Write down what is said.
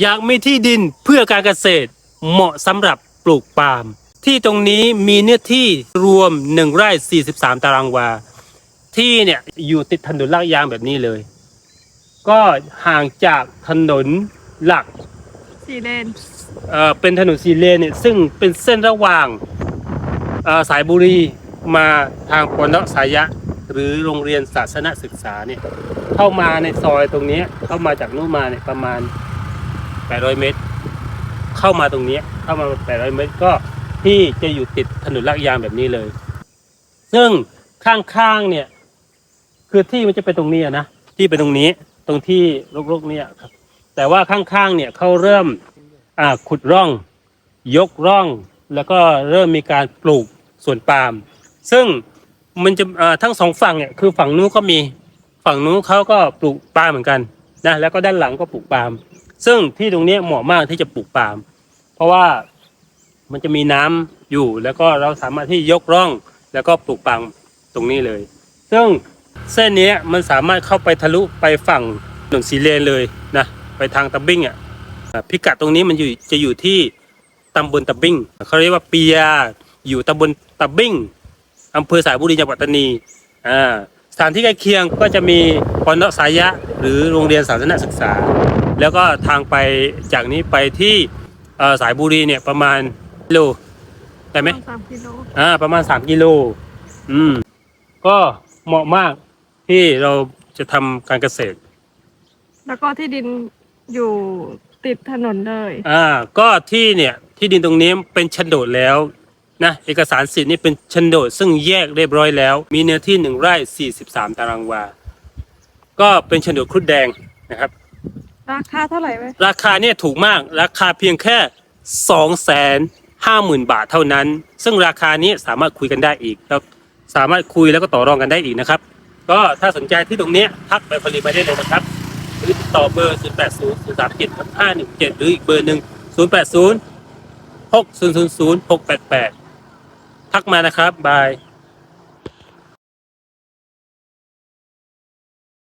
อยากมีที่ดินเพื่อการเกษตรเหมาะสำหรับปลูกปาล์มที่ตรงนี้มีเนื้อที่รวม1ไร่43 ตารางวา ที่เนี่ยอยู่ติดถนนลาดยางแบบนี้เลย ก็ห่างจากถนนหลักสี่เลนเอ่อเป็นถนนสีเลนเนี่ยซึ่งเป็นเส้นระหว่างเอ่อสายบุรีมาทางปนสายะ หรือโรงเรียนศาสนศึกษาเนี่ยเข้ามาในซอยตรงเนี้ยเข้ามาจากนู้นมาเนี่ยประมาณ 800 เมตร เข้ามาตรงนี้เข้ามา 800 เมตรก็ที่จะอยู่ติดถนนลาดยางแบบนี้เลย ซึ่งข้างๆเนี่ย คือที่มันจะเป็นตรงนี้นะที่เป็นตรงนี้ตรงที่รกๆเนี่ยครับ แต่ว่าข้างๆเนี่ยเขาเริ่มขุดร่อง ยกร่อง แล้วก็เริ่มมีการปลูกสวนปาล์มซึ่งมันจะทั้งสองฝั่งเนี่ยคือฝั่งนู้นก็มีฝั่งนู้นเขาก็ปลูกปาล์มเหมือนกันนะแล้วก็ด้านหลังก็ปลูกปาล์ม ซึ่งที่ตรงนี้เหมาะมากที่จะปลูกปาล์มเพราะว่ามันจะมีน้ำอยู่แล้วก็เราสามารถที่ยกร่องแล้วก็ปลูกปาล์มตรงนี้เลย ซึ่งเส้นนี้มันสามารถเข้าไปทะลุไปฝั่งถนนสีเลนเลยนะไปทางตะบิ้งอะอ่าพิกัดตรงนี้มันอยู่จะอยู่ที่ตำบลตะบิ้งเขาเรียกว่าเปียอยู่ตำบลตะบิ้งอำเภอสายบุรีจังหวัดปัตตานีอ่าสถานที่ใกล้เคียงก็จะมีปอนสายะ หรือโรงเรียนศาสนศึกษา แล้วก็ทางไปจากนี้ไปที่เอ่อสายบุรีเนี่ยประมาณกิโลได้ไหมสามกิโลอ่าประมาณ3กิโลอืมก็เหมาะมากที่เราจะทำการเกษตร แล้วก็ที่ดินอยู่ติดถนนเลย อ่า ก็ที่เนี่ยที่ดินตรงนี้เป็นโฉนดแล้วนะเอกสารสิทธิ์นี่เป็นโฉนดซึ่งแยกเรียบร้อยแล้ว มีเนื้อที่1ไร่43ตารางวา ก็เป็นโฉนดครุฑแดงนะครับ ราคาเท่าไหร่ไหมราคาเนี่ยถูกมากราคาเพียงแค่สองแสนห้าหมื่นบาทเท่านั้น ซึ่งราคานี้สามารถคุยกันได้อีกแล้วสามารถคุยแล้วก็ต่อรองกันได้อีกนะครับ ก็ถ้าสนใจที่ตรงนี้ทักไปผลิตมาได้เลยนะครับ หรือติดต่อเบอร์ 0 8 0 0 3 7 5 1 7 หรืออีกเบอร์หนึ่ง0 8 0 6 0 0 0 6 8 8 ทักมานะครับ บาย